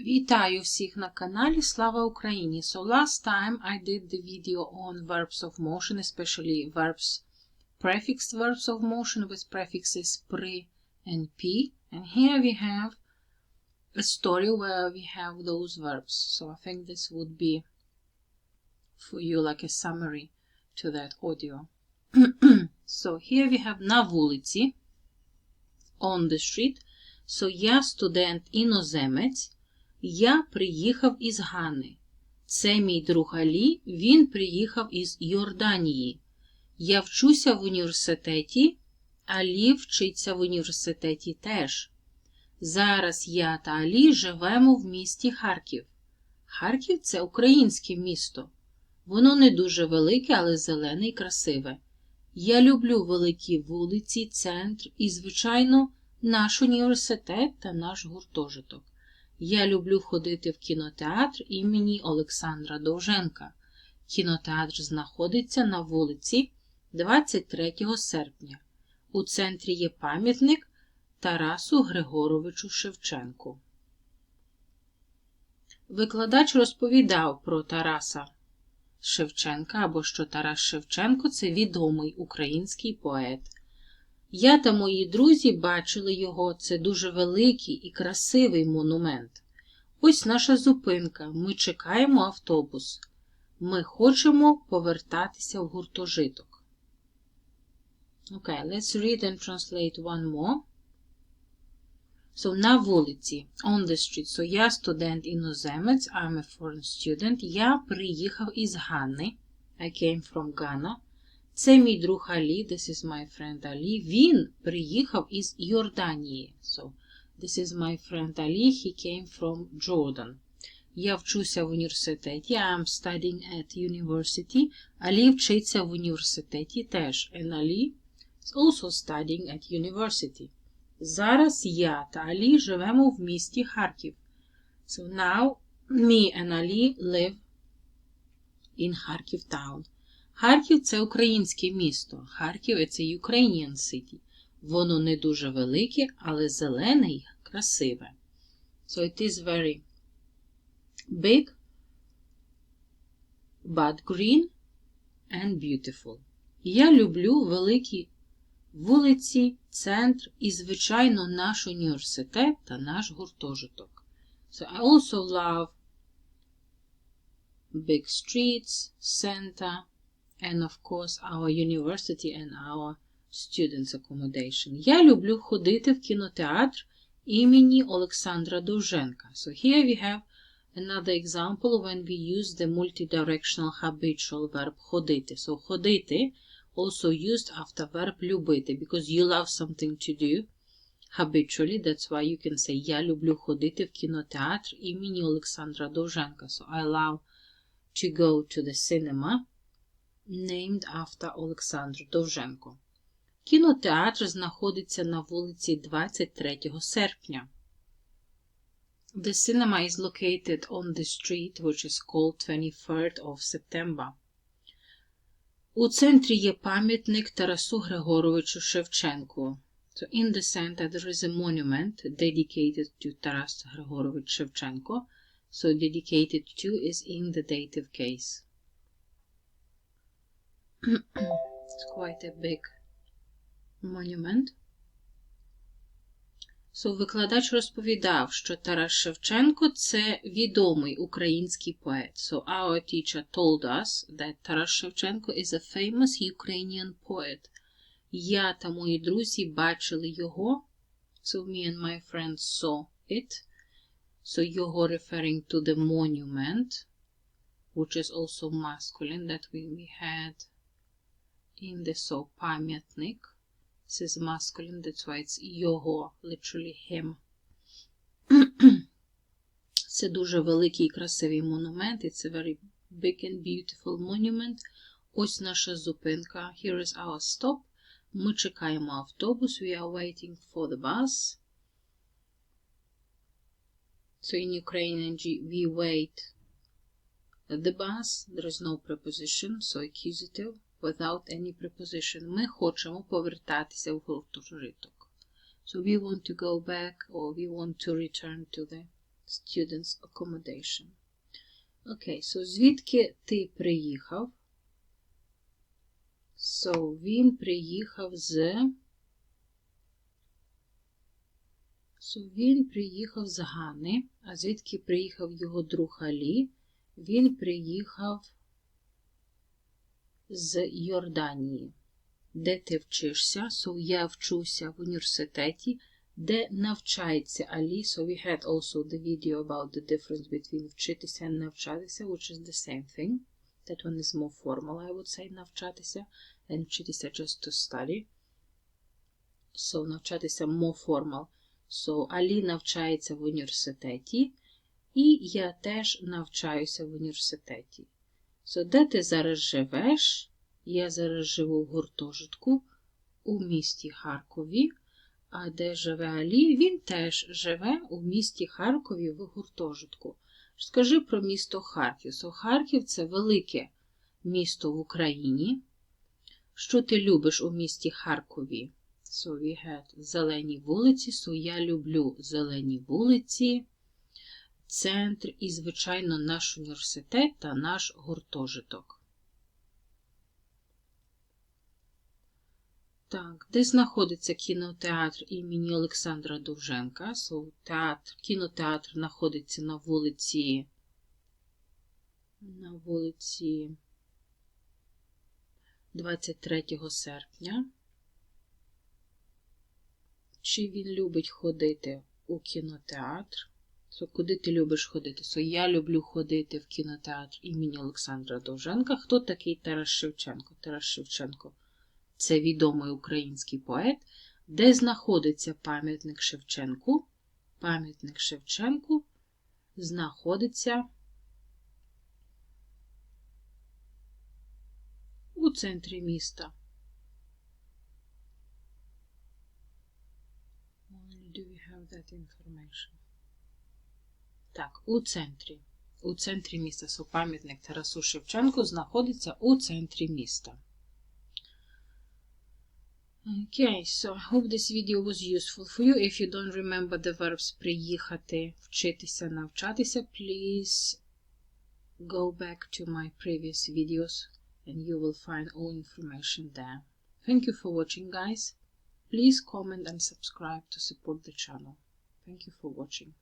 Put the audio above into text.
Вітаю всіх на каналі Слава Україні! So last time I did the video on verbs of motion, especially verbs, prefixed verbs of motion with prefixes pre and p. And here we have a story where we have those verbs. So I think this would be for you like a summary to that audio. so here we have на вулиці, on the street. So я студент-іноземець. Я приїхав із Гани. Це мій друг Алі, він приїхав із Йорданії. Я вчуся в університеті, Алі вчиться в університеті теж. Зараз я та Алі живемо в місті Харків. Харків це українське місто. Воно не дуже велике, але зелене і красиве. Я люблю великі вулиці, центр і, звичайно, наш університет та наш гуртожиток. Я люблю ходити в кінотеатр імені Олександра Довженка. Кінотеатр знаходиться на вулиці 23 серпня. У центрі є пам'ятник Тарасу Григоровичу Шевченку. Викладач розповідав про Тараса Шевченка або що Тарас Шевченко це відомий український поет. Я та мої друзі бачили його, це дуже великий і красивий монумент. Ось наша зупинка. Ми чекаємо автобус. Ми хочемо повертатися в гуртожиток. Okay, let's read and translate one more. So, на вулиці, on the street. So, я студент-іноземець, I'm a foreign student. Я приїхав із Ганни. I came from Ghana. Це мій друг Алі, this is my friend Алі. Він приїхав із Йорданії. So, this is my friend Ali, he came from Jordan. Я вчуся в університеті. I am studying at university. Алі вчиться в університеті теж. And Ali is also studying at university. Зараз я та Алі живемо в місті Харків. So now me and Ali live in Kharkiv town. Харків це українське місто. Харків це Ukrainian city. Воно не дуже велике, але зелене і красиве. So it is very big, but green and beautiful. Я люблю великі вулиці, центр і, звичайно, наш університет та наш гуртожиток. So I also love big streets, center, and of course our university and our students accommodation. Я люблю ходити в кінотеатр імені Олександра Довженка. So here we have another example when we use the multidirectional habitual verb ходити. So ходити also used after verb любити because you love something to do habitually. That's why you can say я люблю ходити в кінотеатр імені Олександра Довженка. So I love to go to the cinema Named after Олександр Довженко. Кінотеатр знаходиться на вулиці 23 серпня. The cinema is located on the street which is called 23rd of September. У центрі є пам'ятник Тарасу Григоровичу Шевченку. So in the center there is a monument dedicated to Taras Grigorovich Shevchenko. So dedicated to is in the dative case. It's quite a big monument. So, викладач розповідав, що Тарас Шевченко це відомий український поет. So our teacher told us that Taras Shevchenko is a famous Ukrainian poet. Я та мої друзі бачили його. So me and my friends saw it. So його referring to the monument, which is also masculine that we had in the so пам'ятник. This is masculine, that's why it's його, literally him. Це дуже великий і красивий монумент. It's a very big and beautiful monument. Ось наша зупинка. Here is our stop. Ми чекаємо автобус. We are waiting for the bus. So in Ukrainian, we wait the bus. There is no preposition, so accusative. Without any preposition. Ми хочемо повертатися в гуртожиток. So we want to go back or we want to return to the Students accommodation. Окей, okay, so звідки ти приїхав? So, він приїхав з. So, він приїхав з Гани, а звідки приїхав його друг Алі? Він приїхав з Йорданії. Де ти вчишся? So, я вчуся в університеті, де навчається Алі. So, we had also the video about the difference between вчитися and навчатися, which is the same thing. That one is more formal, I would say, навчатися. And вчитися just to study. So, навчатися more formal. So, Алі навчається в університеті. І я теж навчаюся в університеті. So, де ти зараз живеш? Я зараз живу в гуртожитку у місті Харкові. А де живе Алі? Він теж живе у місті Харкові в гуртожитку. Скажи про місто Харків. So, Харків це велике місто в Україні. Що ти любиш у місті Харкові? Had зелені вулиці. So я люблю зелені вулиці, центр і, звичайно, наш університет та наш гуртожиток. Так, де знаходиться кінотеатр імені Олександра Довженка? So, театр, Кінотеатр знаходиться на вулиці. На вулиці 23 серпня. Чи він любить ходити у кінотеатр? So, куди ти любиш ходити? So, я люблю ходити в кінотеатр імені Олександра Довженка. Хто такий Тарас Шевченко? Тарас Шевченко це відомий український поет, де знаходиться пам'ятник Шевченку. Пам'ятник Шевченку знаходиться у центрі міста. Do we have that information? Так, у центрі. У центрі міста. So, пам'ятник Тарасу Шевченку знаходиться у центрі міста. Okay, so I hope this video was useful for you. If you don't remember the verbs приїхати, вчитися, навчатися, please go back to my previous videos and you will find all information there. Thank you for watching, guys. Please comment and subscribe to support the channel. Thank you for watching.